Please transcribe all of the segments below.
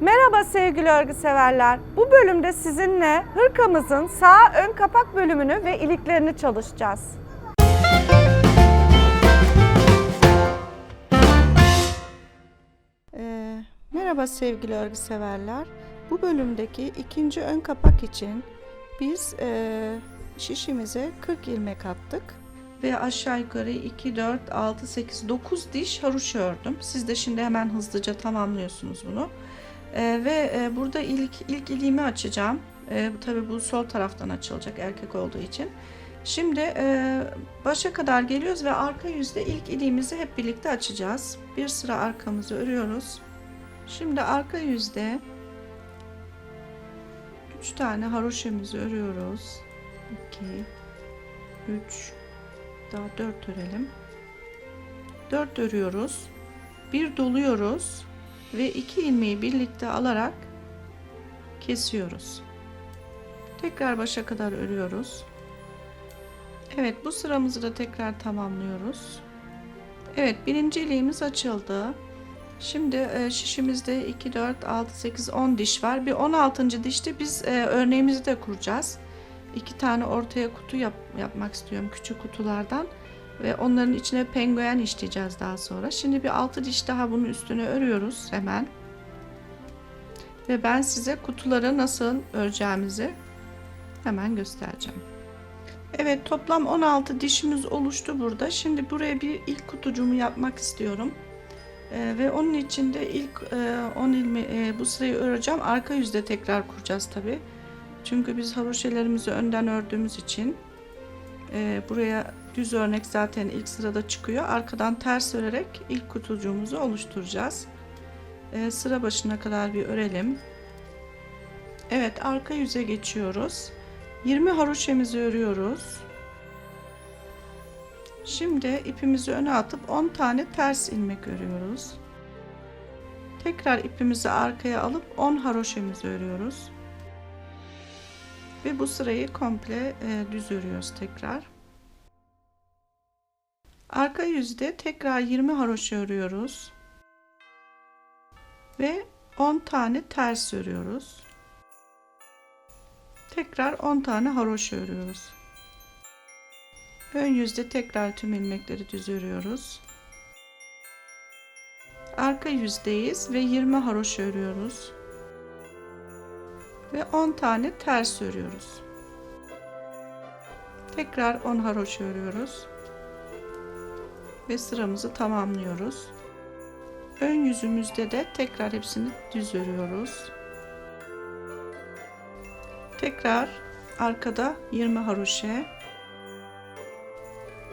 Merhaba sevgili örgü severler. Bu bölümde sizinle hırkamızın sağ ön kapak bölümünü ve iliklerini çalışacağız. Ee, merhaba sevgili örgü severler. Bu bölümdeki ikinci ön kapak için biz e, şişimize 40 ilmek attık ve aşağı yukarı 2, 4, 6, 8, 9 diş haroşa ördüm. Siz de şimdi hemen hızlıca tamamlıyorsunuz bunu. Ee, ve e, burada ilk ilk iliğimi açacağım. Bu tabii bu sol taraftan açılacak erkek olduğu için. Şimdi e, başa kadar geliyoruz ve arka yüzde ilk iliğimizi hep birlikte açacağız. Bir sıra arkamızı örüyoruz. Şimdi arka yüzde 3 tane haroşamızı örüyoruz. 2 3 daha 4 örelim. 4 örüyoruz. Bir doluyoruz ve iki ilmeği birlikte alarak kesiyoruz. Tekrar başa kadar örüyoruz. Evet bu sıramızı da tekrar tamamlıyoruz. Evet birinci iliğimiz açıldı. Şimdi e, şişimizde 2, 4, 6, 8, 10 diş var. Bir 16. dişte biz e, örneğimizi de kuracağız. İki tane ortaya kutu yap, yapmak istiyorum küçük kutulardan. Ve onların içine penguen işleyeceğiz daha sonra. Şimdi bir 6 diş daha bunun üstüne örüyoruz hemen. Ve ben size kutuları nasıl öreceğimizi hemen göstereceğim. Evet toplam 16 dişimiz oluştu burada. Şimdi buraya bir ilk kutucuğumu yapmak istiyorum. Ee, ve onun için de ilk e, 10 ilmi e, bu sırayı öreceğim. Arka yüzde tekrar kuracağız tabi. Çünkü biz haroşelerimizi önden ördüğümüz için e, buraya düz örnek zaten ilk sırada çıkıyor. Arkadan ters örerek ilk kutucuğumuzu oluşturacağız. E, sıra başına kadar bir örelim. Evet arka yüze geçiyoruz. 20 haroşemizi örüyoruz. Şimdi ipimizi öne atıp 10 tane ters ilmek örüyoruz. Tekrar ipimizi arkaya alıp 10 haroşemizi örüyoruz. Ve bu sırayı komple e, düz örüyoruz tekrar. Arka yüzde tekrar 20 haroşa örüyoruz. Ve 10 tane ters örüyoruz. Tekrar 10 tane haroşa örüyoruz. Ön yüzde tekrar tüm ilmekleri düz örüyoruz. Arka yüzdeyiz ve 20 haroşa örüyoruz. Ve 10 tane ters örüyoruz. Tekrar 10 haroşa örüyoruz. Ve sıramızı tamamlıyoruz. Ön yüzümüzde de tekrar hepsini düz örüyoruz. Tekrar arkada 20 haroşe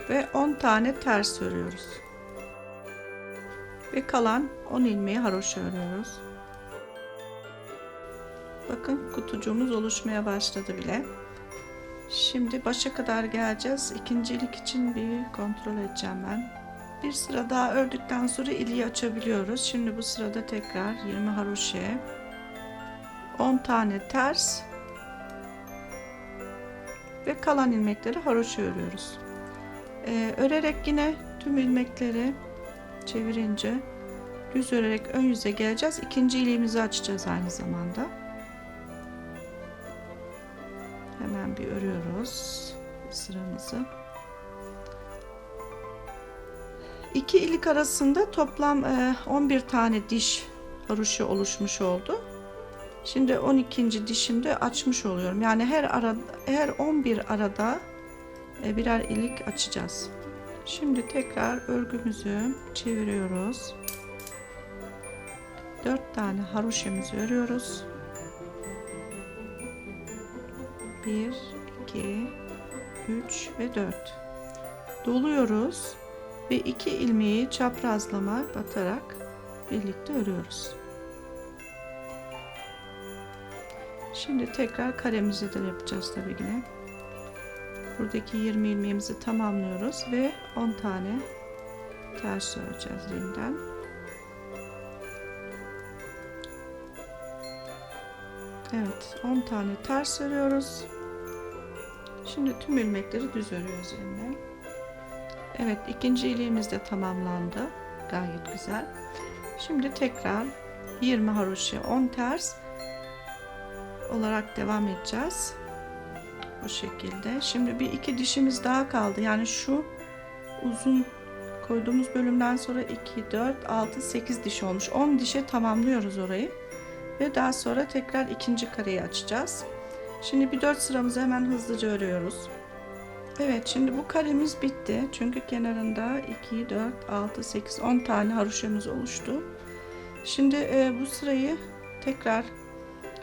ve 10 tane ters örüyoruz. Ve kalan 10 ilmeği haroşa örüyoruz. Bakın kutucuğumuz oluşmaya başladı bile. Şimdi başa kadar geleceğiz. İkincilik için bir kontrol edeceğim ben. Bir sıra daha ördükten sonra iliği açabiliyoruz. Şimdi bu sırada tekrar 20 haroşe, 10 tane ters ve kalan ilmekleri haroşa örüyoruz. Ee, örerek yine tüm ilmekleri çevirince düz örerek ön yüze geleceğiz. İkinci iliğimizi açacağız aynı zamanda. Hemen bir örüyoruz sıramızı. İki ilik arasında toplam e, 11 tane diş haroşa oluşmuş oldu. Şimdi 12. dişimde açmış oluyorum. Yani her arada her 11 arada e, birer ilik açacağız. Şimdi tekrar örgümüzü çeviriyoruz. 4 tane haroşamızı örüyoruz. 1 2 3 ve 4 doluyoruz ve iki ilmeği çaprazlama batarak birlikte örüyoruz. Şimdi tekrar karemizi de yapacağız tabi yine. Buradaki 20 ilmeğimizi tamamlıyoruz ve 10 tane ters öreceğiz yeniden. Evet 10 tane ters örüyoruz. Şimdi tüm ilmekleri düz örüyoruz yeniden. Evet ikinci iliğimiz de tamamlandı. Gayet güzel. Şimdi tekrar 20 haroşa 10 ters olarak devam edeceğiz. Bu şekilde. Şimdi bir iki dişimiz daha kaldı. Yani şu uzun koyduğumuz bölümden sonra 2, 4, 6, 8 diş olmuş. 10 dişe tamamlıyoruz orayı. Ve daha sonra tekrar ikinci kareyi açacağız. Şimdi bir 4 sıramızı hemen hızlıca örüyoruz. Evet şimdi bu karemiz bitti. Çünkü kenarında 2, 4, 6, 8, 10 tane haroşamız oluştu. Şimdi e, bu sırayı tekrar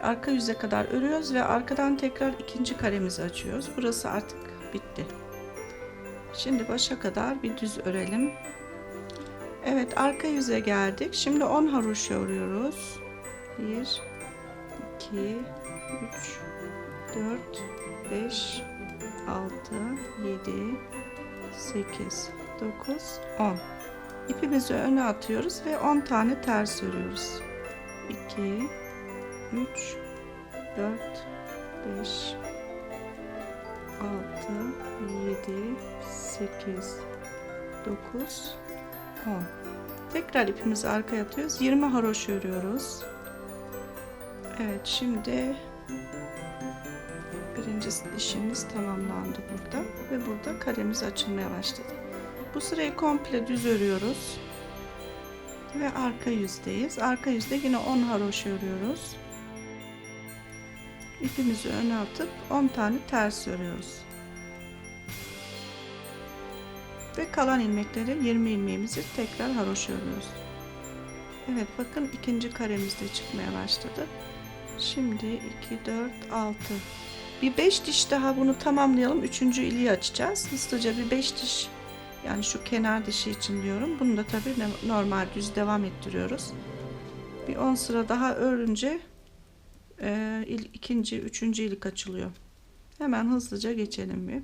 arka yüze kadar örüyoruz ve arkadan tekrar ikinci karemizi açıyoruz. Burası artık bitti. Şimdi başa kadar bir düz örelim. Evet arka yüze geldik. Şimdi 10 haroşa örüyoruz. 1 2 3 4 5 6 7 8 9 10 İpimizi öne atıyoruz ve 10 tane ters örüyoruz. 2 3 4 5 6 7 8 9 10 Tekrar ipimizi arkaya atıyoruz. 20 haroşa örüyoruz. Evet şimdi birinci dişimiz tamamlandı burada ve burada karemiz açılmaya başladı. Bu sırayı komple düz örüyoruz ve arka yüzdeyiz. Arka yüzde yine 10 haroşa örüyoruz. İpimizi öne atıp 10 tane ters örüyoruz. Ve kalan ilmekleri 20 ilmeğimizi tekrar haroşa örüyoruz. Evet bakın ikinci karemiz de çıkmaya başladı. Şimdi 2, 4, 6. Bir 5 diş daha bunu tamamlayalım. Üçüncü iliği açacağız. Hızlıca bir 5 diş yani şu kenar dişi için diyorum. Bunu da tabii normal düz devam ettiriyoruz. Bir 10 sıra daha örünce e, il, ikinci, üçüncü ilik açılıyor. Hemen hızlıca geçelim bir.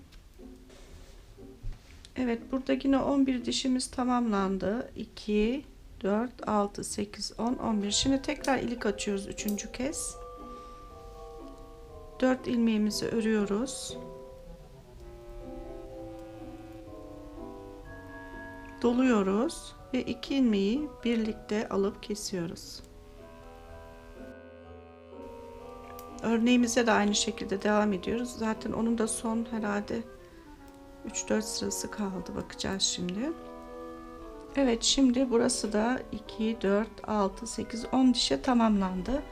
Evet burada yine 11 dişimiz tamamlandı. 2, 4, 6, 8, 10, 11. Şimdi tekrar ilik açıyoruz üçüncü kez. 4 ilmeğimizi örüyoruz. Doluyoruz ve iki ilmeği birlikte alıp kesiyoruz. Örneğimize de aynı şekilde devam ediyoruz. Zaten onun da son herhalde 3-4 sırası kaldı. Bakacağız şimdi. Evet şimdi burası da 2, 4, 6, 8, 10 dişe tamamlandı.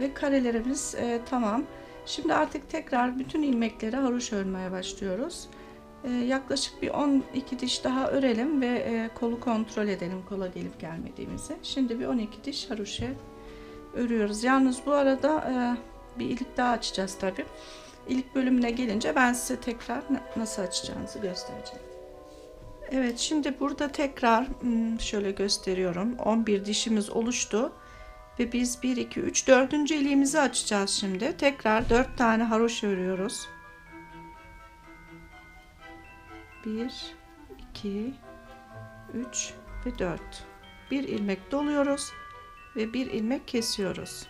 Ve karelerimiz e, tamam. Şimdi artık tekrar bütün ilmekleri haroşa örmeye başlıyoruz. E, yaklaşık bir 12 diş daha örelim ve e, kolu kontrol edelim kola gelip gelmediğimizi. Şimdi bir 12 diş haroşa örüyoruz. Yalnız bu arada e, bir ilik daha açacağız tabi. İlk bölümüne gelince ben size tekrar nasıl açacağınızı göstereceğim. Evet şimdi burada tekrar hmm, şöyle gösteriyorum. 11 dişimiz oluştu. Ve biz 1, 2, 3, 4. iliğimizi açacağız şimdi. Tekrar 4 tane haroşa örüyoruz. 1, 2, 3 ve 4. Bir ilmek doluyoruz ve bir ilmek kesiyoruz.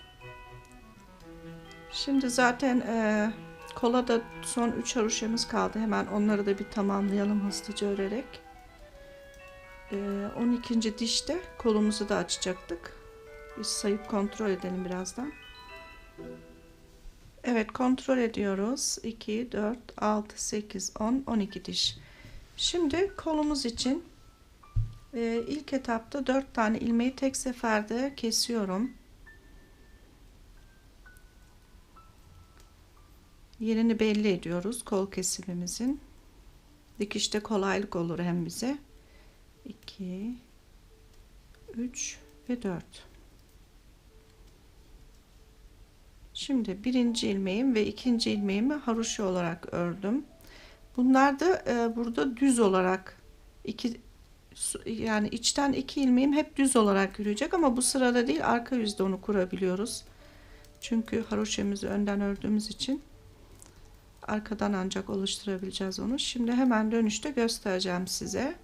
Şimdi zaten e, kola da son 3 haroşamız kaldı. Hemen onları da bir tamamlayalım hızlıca örerek. E, 12. dişte kolumuzu da açacaktık. Biz sayıp kontrol edelim birazdan. Evet kontrol ediyoruz. 2, 4, 6, 8, 10, 12 diş. Şimdi kolumuz için e, ilk etapta 4 tane ilmeği tek seferde kesiyorum. Yerini belli ediyoruz kol kesimimizin. Dikişte kolaylık olur hem bize. 2 3 ve 4 Şimdi birinci ilmeğim ve ikinci ilmeğimi haroşa olarak ördüm. Bunlar da e, burada düz olarak iki yani içten iki ilmeğim hep düz olarak yürüyecek ama bu sırada değil arka yüzde onu kurabiliyoruz. Çünkü haroşamızı önden ördüğümüz için arkadan ancak oluşturabileceğiz onu. Şimdi hemen dönüşte göstereceğim size.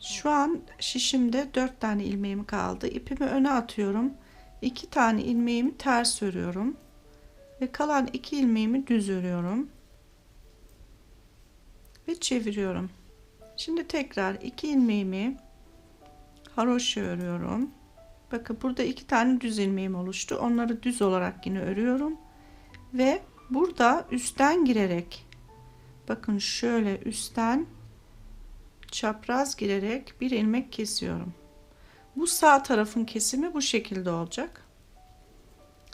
Şu an şişimde 4 tane ilmeğim kaldı. İpimi öne atıyorum. 2 tane ilmeğimi ters örüyorum. Ve kalan 2 ilmeğimi düz örüyorum. Ve çeviriyorum. Şimdi tekrar 2 ilmeğimi haroşa örüyorum. Bakın burada iki tane düz ilmeğim oluştu. Onları düz olarak yine örüyorum. Ve burada üstten girerek bakın şöyle üstten çapraz girerek bir ilmek kesiyorum. Bu sağ tarafın kesimi bu şekilde olacak.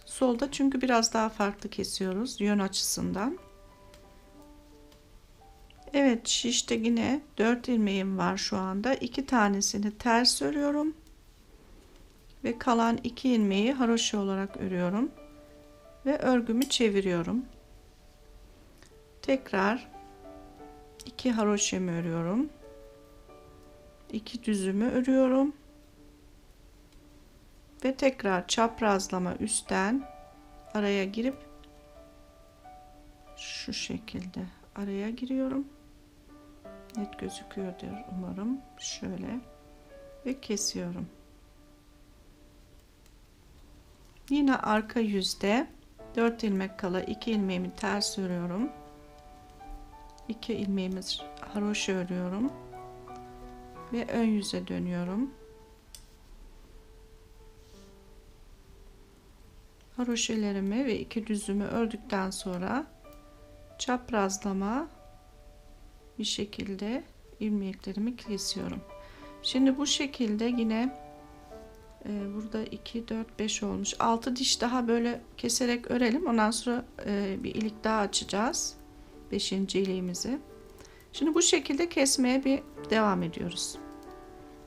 Solda çünkü biraz daha farklı kesiyoruz yön açısından. Evet şişte yine 4 ilmeğim var şu anda. 2 tanesini ters örüyorum. Ve kalan 2 ilmeği haroşa olarak örüyorum. Ve örgümü çeviriyorum. Tekrar 2 haroşemi örüyorum. 2 düzümü örüyorum. Ve tekrar çaprazlama üstten araya girip şu şekilde araya giriyorum. Net gözüküyordur umarım. Şöyle ve kesiyorum. Yine arka yüzde 4 ilmek kala 2 ilmeğimi ters örüyorum. 2 ilmeğimi haroşa örüyorum ve ön yüze dönüyorum haroşelerimi ve iki düzümü ördükten sonra çaprazlama bir şekilde ilmeklerimi kesiyorum. Şimdi bu şekilde yine e, burada 2 4 5 olmuş. 6 diş daha böyle keserek örelim. Ondan sonra e, bir ilik daha açacağız. 5. iliğimizi. Şimdi bu şekilde kesmeye bir devam ediyoruz.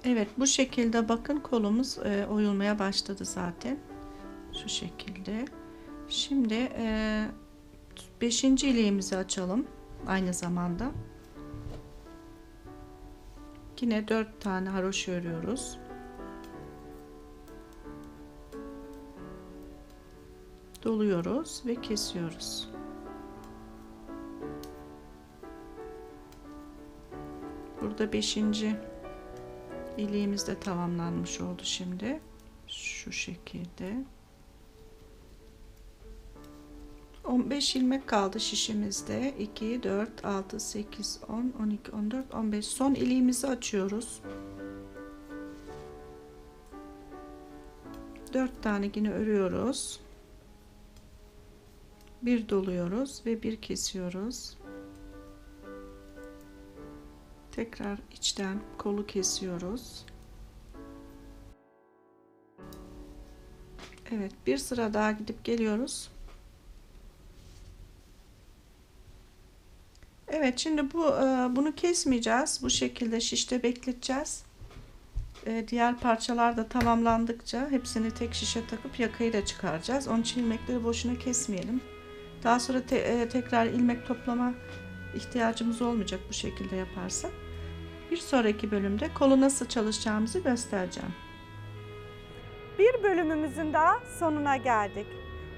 Evet bu şekilde bakın kolumuz e, oyulmaya başladı zaten. Şu şekilde. Şimdi 5. iliğimizi açalım aynı zamanda. Yine 4 tane haroşa örüyoruz. Doluyoruz ve kesiyoruz. Burada 5. iliğimiz de tamamlanmış oldu şimdi. Şu şekilde. 15 ilmek kaldı şişimizde. 2, 4, 6, 8, 10, 12, 14, 15. Son iliğimizi açıyoruz. 4 tane yine örüyoruz. Bir doluyoruz ve bir kesiyoruz. Tekrar içten kolu kesiyoruz. Evet, bir sıra daha gidip geliyoruz. Evet şimdi bu e, bunu kesmeyeceğiz. Bu şekilde şişte bekleteceğiz. E, diğer parçalar da tamamlandıkça hepsini tek şişe takıp yakayı da çıkaracağız. Onun için ilmekleri boşuna kesmeyelim. Daha sonra te, e, tekrar ilmek toplama ihtiyacımız olmayacak bu şekilde yaparsak. Bir sonraki bölümde kolu nasıl çalışacağımızı göstereceğim. Bir bölümümüzün daha sonuna geldik.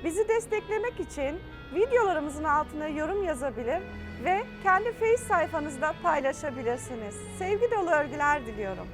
Bizi desteklemek için videolarımızın altına yorum yazabilir ve kendi Face sayfanızda paylaşabilirsiniz. Sevgi dolu örgüler diliyorum.